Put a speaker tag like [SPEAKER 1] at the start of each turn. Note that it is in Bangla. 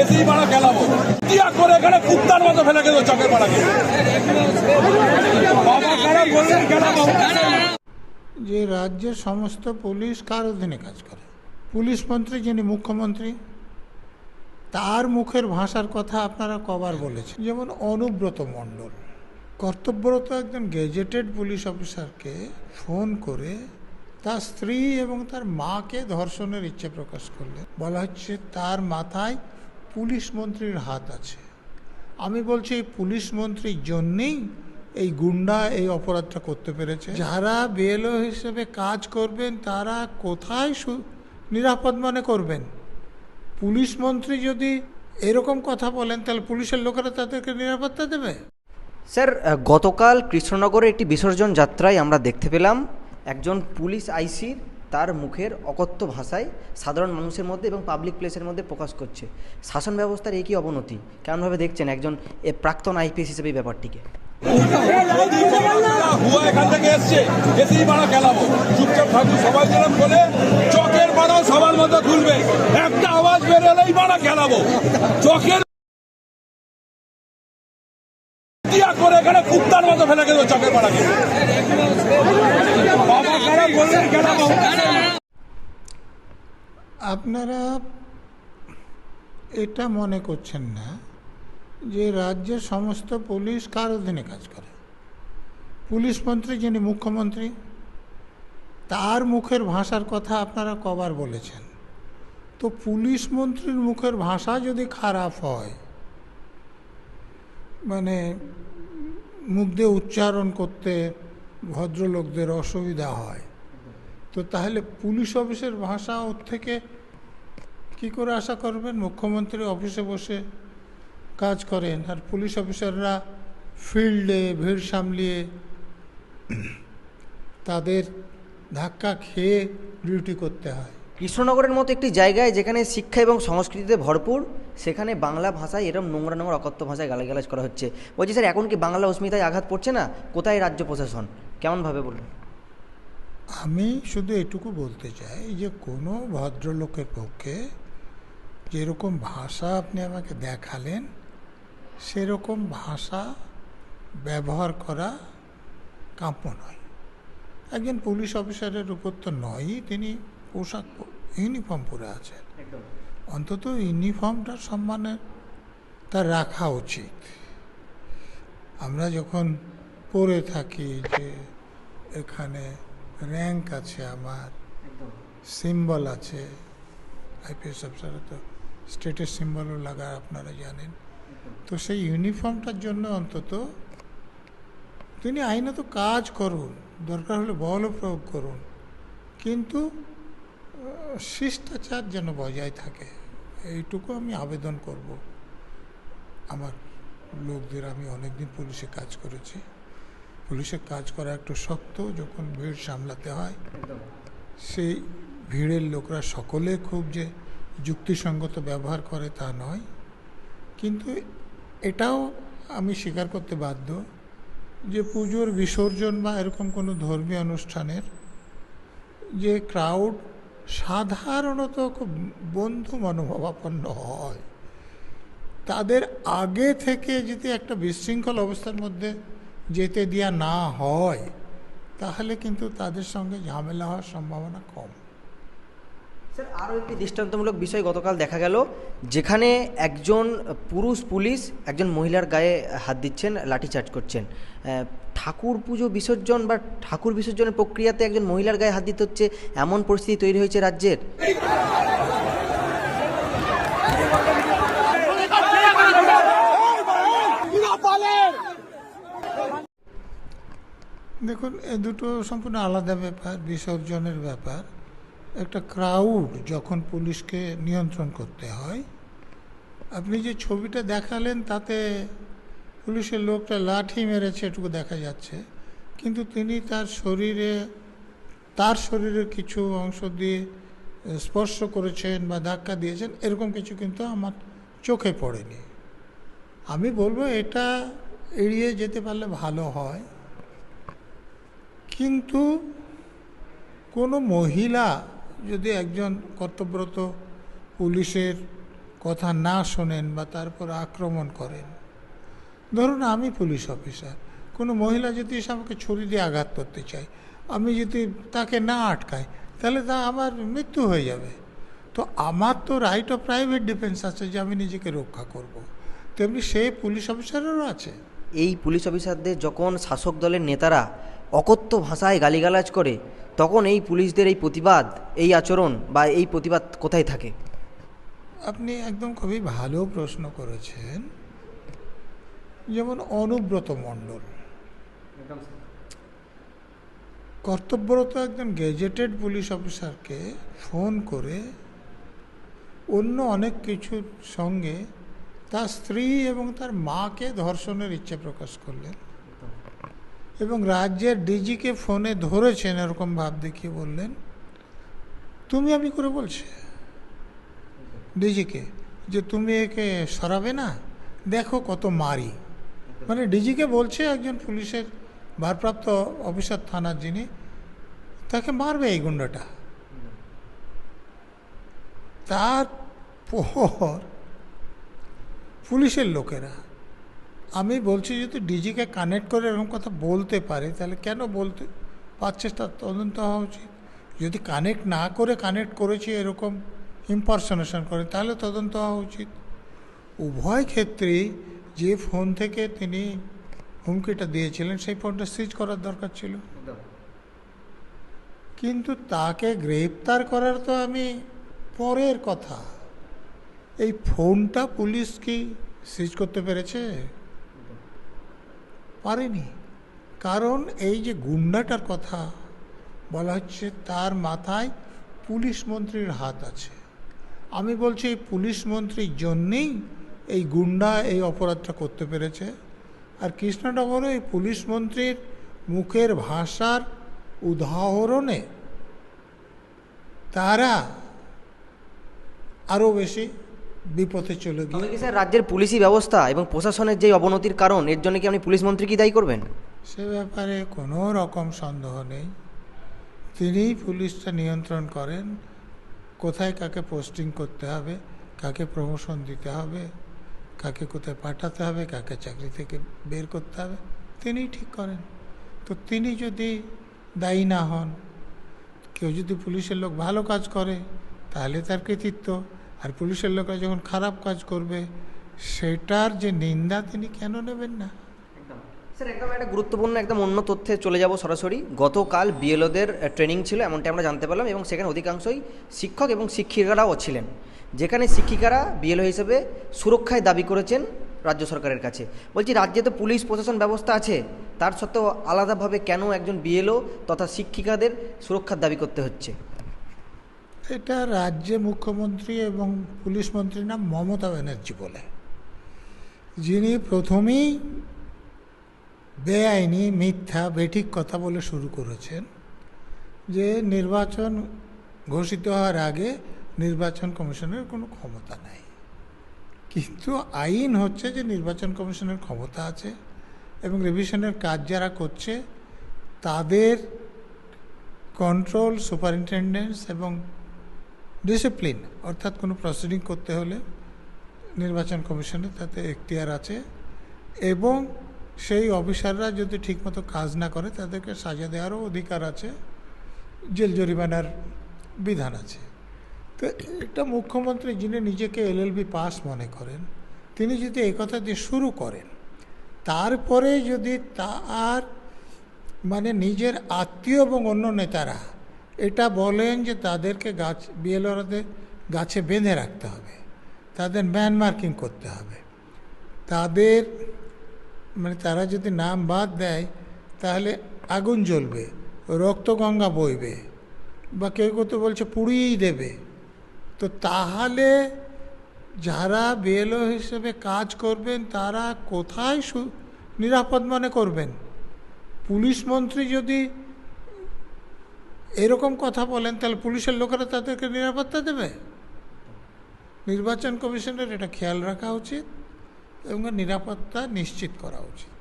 [SPEAKER 1] এসেই টিয়া করে এখানে কুত্তার মতো ফেলে গেল চকের বাবা খারাপ বললেন গেলাবো
[SPEAKER 2] যে রাজ্যের সমস্ত পুলিশ কার অধীনে কাজ করে? পুলিশ মন্ত্রী যিনি মুখ্যমন্ত্রী, তার মুখের ভাষার কথা আপনারা কবার বলেছেন। যেমন অনুব্রত মণ্ডল, কর্তব্যরত একজন গেজেটেড পুলিশ অফিসারকে ফোন করে তার স্ত্রী এবং তার মাকে ধর্ষণের ইচ্ছে প্রকাশ করলেন। বলা হচ্ছে তার মাথায় পুলিশ মন্ত্রীর হাত আছে। আমি বলছি, এই পুলিশ মন্ত্রীর জন্যেই এই গুন্ডা এই অপরাধটা করতে পেরেছে। যারা বিএলও হিসেবে কাজ করবেন, তারা কোথায় সু- নিরাপদ মনে করবেন? পুলিশ মন্ত্রী যদি এরকম কথা বলেন, তাহলে পুলিশের লোকেরা তাদেরকে নিরাপত্তা দেবে?
[SPEAKER 3] স্যার গতকাল কৃষ্ণনগরে একটি বিসর্জন যাত্রায় আমরা দেখতে পেলাম একজন পুলিশ আইসির তার মুখের অকথ্য ভাষায় সাধারণ মানুষের মধ্যে এবং পাবলিক প্লেসের মধ্যে প্রকাশ করছে। শাসন ব্যবস্থার কি অবনতি। কেমনভাবে দেখছেন একজন এ, প্রাক্তন আইপিএস হিসেবে এই ব্যাপারটিকে?
[SPEAKER 1] চকের খুলবে একটা আওয়াজ গেলাবো চকের করে এখানে মতো ফেলে গেল চকের মারাকে বাবা খারাপ বললেন গেলাবো
[SPEAKER 2] আপনারা এটা মনে করছেন না যে রাজ্যের সমস্ত পুলিশ কার অধীনে কাজ করে? পুলিশ মন্ত্রী যিনি মুখ্যমন্ত্রী, তার মুখের ভাষার কথা আপনারা কবার বলেছেন। তো পুলিশ মন্ত্রীর মুখের ভাষা যদি খারাপ হয় মানে মুখ দিয়ে উচ্চারণ করতে ভদ্রলোকদের অসুবিধা হয় তো তাহলে পুলিশ অফিসের ভাষা ওর থেকে কি করে আশা করবেন? মুখ্যমন্ত্রী অফিসে বসে কাজ করেন আর পুলিশ অফিসাররা ফিল্ডে ভিড় সামলিয়ে তাদের ধাক্কা খেয়ে ডিউটি করতে হয়।
[SPEAKER 3] কৃষ্ণনগরের মতো একটি জায়গায় যেখানে শিক্ষা এবং সংস্কৃতিতে ভরপুর, সেখানে বাংলা ভাষায় এরকম নোংরা নোংরা অকথ্য ভাষায় গালাগালাজ করা হচ্ছে। বলছি স্যার, এখন কি বাংলা অস্মিতায় আঘাত পড়ছে না? কোথায় রাজ্য প্রশাসন? কেমনভাবে বলুন?
[SPEAKER 2] আমি শুধু এটুকু বলতে চাই যে কোনো ভদ্রলোকের পক্ষে যেরকম ভাষা আপনি আমাকে দেখালেন সেরকম ভাষা ব্যবহার করা কাম্য নয়। একজন পুলিশ অফিসারের উপর তো নয়ই তিনি পোশাক ইউনিফর্ম পরে আছেন। অন্তত ইউনিফর্মটা সম্মানে তার রাখা উচিত। আমরা যখন পরে থাকি যে এখানে র্যাঙ্ক আছে আমার। সিম্বল আছে। আইপিএস অফিসারে তো স্টেটের সিম্বলও লাগা আপনারা জানেন। তো সেই ইউনিফর্মটার জন্য অন্তত তিনি আইনত কাজ করুন দরকার হলে বলও প্রয়োগ করুন। কিন্তু শিষ্টাচার যেন বজায় থাকে এইটুকু আমি আবেদন করব। আমার লোকদের আমি অনেকদিন পুলিশে কাজ করেছি। পুলিশে কাজ করা একটু শক্ত, যখন ভিড় সামলাতে হয়, সেই ভিড়ের লোকরা সকলে খুব যে যুক্তিসঙ্গত ব্যবহার করে তা নয়। কিন্তু এটাও আমি স্বীকার করতে বাধ্য যে পুজোর বিসর্জন বা এরকম কোনো ধর্মীয় অনুষ্ঠানের যে ক্রাউড সাধারণত খুব বন্ধু মনোভাবাপন্ন হয়। তাদের আগে থেকে যদি একটা বিশৃঙ্খল অবস্থার মধ্যে যেতে দেওয়া না হয়, তাহলে কিন্তু তাদের সঙ্গে ঝামেলা হওয়ার সম্ভাবনা কম।
[SPEAKER 3] স্যার, আরও একটি দৃষ্টান্তমূলক বিষয় গতকাল দেখা গেল, যেখানে একজন পুরুষ পুলিশ একজন মহিলার গায়ে হাত দিচ্ছেন, লাঠিচার্জ করছেন। ঠাকুর পুজো বিসর্জন বা ঠাকুর বিসর্জনের প্রক্রিয়াতে একজন মহিলার গায়ে হাত দিতে হচ্ছে, এমন পরিস্থিতি তৈরি হয়েছে রাজ্যের?
[SPEAKER 2] দেখুন, এ দুটো সম্পূর্ণ আলাদা ব্যাপার, বিসর্জনের ব্যাপার। একটা ক্রাউড যখন পুলিশকে নিয়ন্ত্রণ করতে হয়, আপনি যে ছবিটা দেখালেন তাতে পুলিশের লোকটা লাঠি মেরেছে এটুকু দেখা যাচ্ছে, কিন্তু তিনি তার শরীরে, তার শরীরের কিছু অংশ দিয়ে স্পর্শ করেছেন বা ধাক্কা দিয়েছেন, এরকম কিছু কিন্তু আমার চোখে পড়েনি। আমি বলব এটা এড়িয়ে যেতে পারলে ভালো হয়। কিন্তু কোনো মহিলা যদি একজন কর্তব্যরত পুলিশের কথা না শোনেন বা তারপর আক্রমণ করেন, ধরুন আমি পুলিশ অফিসার, কোনো মহিলা যদি এসে আমাকে ছুরি দিয়ে আঘাত করতে চায়, আমি যদি তাকে না আটকাই, তাহলে তা আমার মৃত্যু হয়ে যাবে তো আমার তো রাইট অফ প্রাইভেট ডিফেন্স আছে যে আমি নিজেকে রক্ষা করব। তেমনি সে পুলিশ অফিসারেরও আছে
[SPEAKER 3] এই পুলিশ অফিসারদের যখন শাসক দলের নেতারা অকথ্য ভাষায় গালিগালাজ করে তখন এই পুলিশদের এই প্রতিবাদ এই আচরণ বা এই প্রতিবাদ কোথায় থাকে?
[SPEAKER 2] আপনি একদম খুবই ভালো প্রশ্ন করেছেন। যেমন অনুব্রত মণ্ডল। কর্তব্যরত একজন গেজেটেড পুলিশ অফিসারকে ফোন করে অন্য অনেক কিছুর সঙ্গে তার স্ত্রী এবং তার মাকে ধর্ষণের ইচ্ছে প্রকাশ করলেন। এবং রাজ্যের ডিজিকে ফোনে ধরেছেন এরকম ভাব দেখিয়ে বললেন। তুমি আমি করে বলছে। ডিজিকে, যে তুমি একে সরাবে না, দেখো কত মারি। মানে ডিজিকে বলছে একজন পুলিশের ভারপ্রাপ্ত অফিসার থানার যিনি, তাকে মারবে এই গুন্ডাটা। তারপর পুলিশের লোকেরা আমি বলছি যদি ডিজিকে কানেক্ট করে এরকম কথা বলতে পারে তাহলে কেন বলতে পারছে তার তদন্ত হওয়া উচিত। যদি কানেক্ট না করে কানেক্ট করেছে এরকম ইম্পারসনেশন করে তাহলে তদন্ত হওয়া উচিত। উভয় ক্ষেত্রেই যে ফোন থেকে তিনি হুমকিটা দিয়েছিলেন সেই ফোনটা সিজ করার দরকার ছিল। কিন্তু তাকে গ্রেপ্তার করার তো আমি পরের কথা। এই ফোনটা পুলিশ কি সিজ করতে পেরেছে? পারেনি। কারণ এই যে গুন্ডাটার কথা বলা হচ্ছে, তার মাথায় পুলিশ মন্ত্রীর হাত আছে। আমি বলছি, এই পুলিশ মন্ত্রীর জন্যেই এই গুন্ডা এই অপরাধটা করতে পেরেছে। আর কৃষ্ণনগরে এই পুলিশ মন্ত্রীর মুখের ভাষার উদাহরণে তারা আরও বেশি বিপথে চলে গিয়ে।
[SPEAKER 3] স্যার রাজ্যের পুলিশি ব্যবস্থা এবং প্রশাসনের যে অবনতির কারণ এর জন্য কি আপনি পুলিশ মন্ত্রী কি দায়ী করবেন?
[SPEAKER 2] সে ব্যাপারে কোনো রকম সন্দেহ নেই। তিনিই পুলিশটা নিয়ন্ত্রণ করেন কোথায় কাকে পোস্টিং করতে হবে কাকে প্রমোশন দিতে হবে কাকে কোথায় পাঠাতে হবে কাকে চাকরি থেকে বের করতে হবে তিনিই ঠিক করেন। তো তিনি যদি দায়ী না হন কেউ যদি পুলিশের লোক ভালো কাজ করে তাহলে তার কৃতিত্ব। আর পুলিশের লোকরা যখন খারাপ কাজ করবে, সেটার যে নিন্দা তিনি কেন নেবেন না?
[SPEAKER 3] স্যার, একদম একটা গুরুত্বপূর্ণ, একদম অন্য তথ্যে চলে যাব সরাসরি। গতকাল বিএলওদের ট্রেনিং ছিল এমনটা আমরা জানতে পারলাম, এবং সেখানে অধিকাংশই শিক্ষক এবং শিক্ষিকারাও ছিলেন। যেখানে শিক্ষিকারা বিএলও হিসেবে সুরক্ষায় দাবি করেছেন রাজ্য সরকারের কাছে। বলছি, রাজ্যে তো পুলিশ প্রশাসন ব্যবস্থা আছে, তার সত্ত্বেও আলাদাভাবে কেন একজন বিএলও তথা শিক্ষিকাদের সুরক্ষার দাবি করতে হচ্ছে?
[SPEAKER 2] এটা রাজ্যে মুখ্যমন্ত্রী এবং পুলিশ মন্ত্রীর নাম মমতা ব্যানার্জি বলে। যিনি প্রথমেই বেআইনি মিথ্যা, বেঠিক কথা বলে শুরু করেছেন যে নির্বাচন ঘোষিত হওয়ার আগে নির্বাচন কমিশনের কোনো ক্ষমতা নাই। কিন্তু আইন হচ্ছে যে নির্বাচন কমিশনের ক্ষমতা আছে এবং রিভিশনের কাজ যারা করছে, তাদের কন্ট্রোল সুপারিনটেন্ডেন্স এবং ডিসিপ্লিন অর্থাৎ কোনো প্রসিডিং করতে হলে নির্বাচন কমিশনের তাতে এখতিয়ার আছে এবং সেই অফিসাররা যদি ঠিকমতো কাজ না করে, তাদেরকে সাজা দেওয়ারও অধিকার আছে, জেল জরিমানার বিধান আছে। তো এটা মুখ্যমন্ত্রী যিনি নিজেকে এলএলবি পাস মনে করেন, তিনি যদি এই কথা দিয়ে শুরু করেন, তারপরে যদি তার মানে নিজের আত্মীয় এবং অন্য নেতারা এটা বলেন যে তাদেরকে গাছ বিএলওরাদের গাছে বেঁধে রাখতে হবে। তাদের ম্যান মার্কিং করতে হবে। তাদের মানে তারা যদি নাম বাদ দেয়, তাহলে আগুন জ্বলবে রক্তগঙ্গা বইবে, বা কেউ কেউ বলছে পুড়িয়েই দেবে। তো তাহলে যারা বিএলও হিসেবে কাজ করবেন, তারা কোথায় নিরাপদ মনে করবেন? পুলিশ মন্ত্রী যদি এরকম কথা বলেন, তাহলে পুলিশের লোকেরা তাদেরকে নিরাপত্তা দেবে? নির্বাচন কমিশনের এটা খেয়াল রাখা উচিত এবং নিরাপত্তা নিশ্চিত করা উচিত।